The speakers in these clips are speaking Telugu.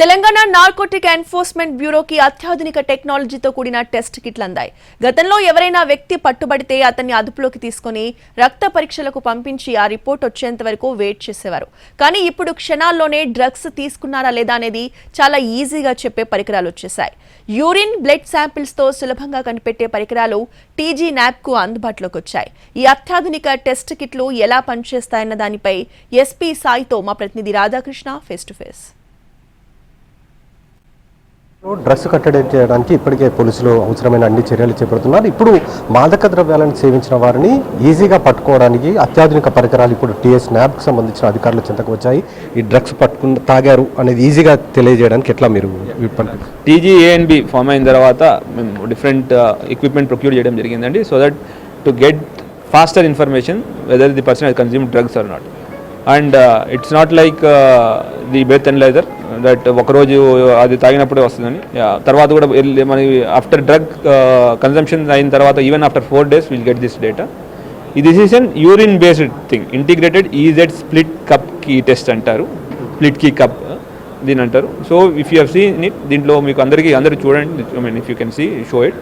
తెలంగాణ నార్కోటిక్ ఎన్ఫోర్స్మెంట్ బ్యూరోకి అత్యాధునిక టెక్నాలజీతో కూడిన టెస్ట్ కిట్లు అందాయి. గతంలో ఎవరైనా వ్యక్తి పట్టుబడితే అతన్ని అదుపులోకి తీసుకొని రక్త పరీక్షలకు పంపించి ఆ రిపోర్ట్ వచ్చేంత వరకు వెయిట్ చేసేవారు. కానీ ఇప్పుడు క్షణాల్లోనే డ్రగ్స్ తీసుకున్నారా లేదా అనేది చాలా ఈజీగా చెప్పే పరికరాలు వచ్చేసాయి యూరిన్ బ్లడ్ శాంపిల్స్తో సులభంగా కనిపెట్టే పరికరాలు టీజీ న్యాప్కు అందుబాటులోకి వచ్చాయి. ఈ అత్యాధునిక టెస్ట్ కిట్లు ఎలా పనిచేస్తాయన్న దానిపై ఎస్పీ సాయితో మా ప్రతినిధి Radhakrishna face to face drugs కట్టడి చేయడానికి ఇప్పటికే పోలీసులు అవసరమైన అన్ని చర్యలు చేపడుతున్నారు. ఇప్పుడు మాదక ద్రవ్యాలను సేవించిన వారిని ఈజీగా పట్టుకోవడానికి అత్యాధునిక పరికరాలు ఇప్పుడు టీఎస్ న్యాబ్కి సంబంధించిన అధికారుల చెంతకు వచ్చాయి. ఈ డ్రగ్స్ పట్టుకుని తాగారు అనేది ఈజీగా తెలియజేయడానికి ఎట్లా మీరు టీజీఏఎన్బి ఫామ్ అయిన తర్వాత మేము డిఫరెంట్ ఎక్విప్మెంట్ ప్రొక్యూర్ చేయడం జరిగిందండి. So that to get faster information whether the person he's consume drugs or not and it's not like the breath analyser that ఒకరోజు అది తాగినప్పుడే వస్తుందని. తర్వాత కూడా వెళ్ళి మన ఆఫ్టర్ డ్రగ్ కన్సంప్షన్ అయిన తర్వాత even after four days will get this data this is an urine based thing integrated EZ split cup key test అంటారు. స్ప్లిట్ కీ కప్ దీని అంటారు. So if you have seen it దీంట్లో మీకు అందరికీ అందరూ చూడండి. I mean if you can see show it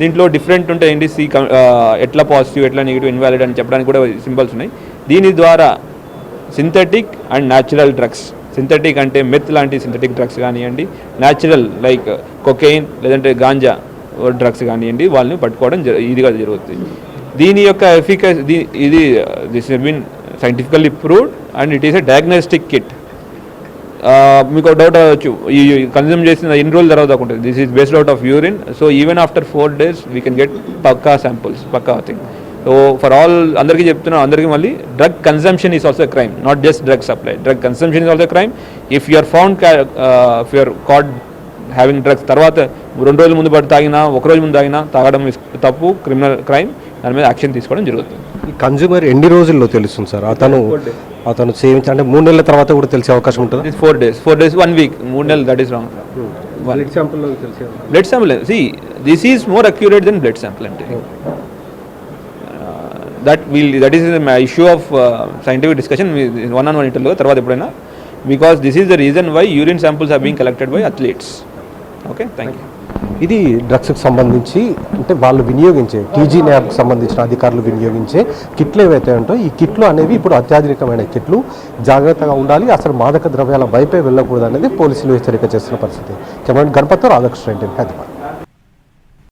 దీంట్లో డిఫరెంట్ ఉంటాయండి సి ఎట్లా పాజిటివ్ ఎట్లా నెగిటివ్ ఇన్వాలిడ్ అని చెప్పడానికి కూడా సింబల్స్ ఉన్నాయి. దీని ద్వారా synthetic and natural drugs synthetic అంటే మెత్ లాంటి సింథటిక్ డ్రగ్స్ కానివ్వండి న్యాచురల్ లైక్ కొకెయిన్ లేదంటే గాంజా డ్రగ్స్ కానివ్వండి వాళ్ళని పట్టుకోవడం ఇదిగా జరుగుతుంది దీని యొక్క ఎఫికస్ ఇది this been scientifically proved and it is a diagnostic kit మీకు డౌట్ అవ్వచ్చు. ఈ కన్జ్యూమ్ చేసిన ఎన్ని రోజుల తర్వాత ఉంటుంది? This is based out of urine so even after four days we can get Pakka samples పక్కా థింగ్ సో ఫర్ ఆల్ అందరికీ చెప్తున్నాం అందరికీ మళ్ళీ drug consumption is also crime not just drug supply drug consumption is also crime if you're found if you're caught having drugs తర్వాత రెండు రోజుల ముందు పడి తాగినా ఒక రోజు ముందు తాగినా తాగడం తప్పు క్రిమినల్ క్రైమ్ దాని మీద యాక్షన్ తీసుకోవడం జరుగుతుంది. కన్జ్యూమర్ ఎన్ని రోజుల్లో తెలుస్తుంది సార్? అతను అతను సేవించి అంటే మూడు నెలల తర్వాత కూడా తెలిసే అవకాశం ఉంటుంది? Four days four days one week మూడు నెలలు దట్ ఈస్ రాంగ్ బ్లడ్ తెలిసే blood sample see this is more accurate than blood sample అంటే. That will that is issue of scientific discussion one on one ఇంటర్లో తర్వాత ఎప్పుడైనా because this is the reason why urine samples are being collected by athletes okay thank you ఇది డ్రగ్స్కి సంబంధించి అంటే వాళ్ళు వినియోగించే టీజీ న్యాబ్కి సంబంధించిన అధికారులు వినియోగించే కిట్లు ఏవైతే ఉంటాయో ఈ కిట్లు అనేవి ఇప్పుడు అత్యాధునికమైన కిట్లు. జాగ్రత్తగా ఉండాలి అసలు మాదక ద్రవ్యాల వైపే వెళ్ళకూడదు అనేది పోలీసులు హెచ్చరిక చేస్తున్న పరిస్థితి. కెమెరా గణపతి రాధాకృష్ణ హైదరాబాద్.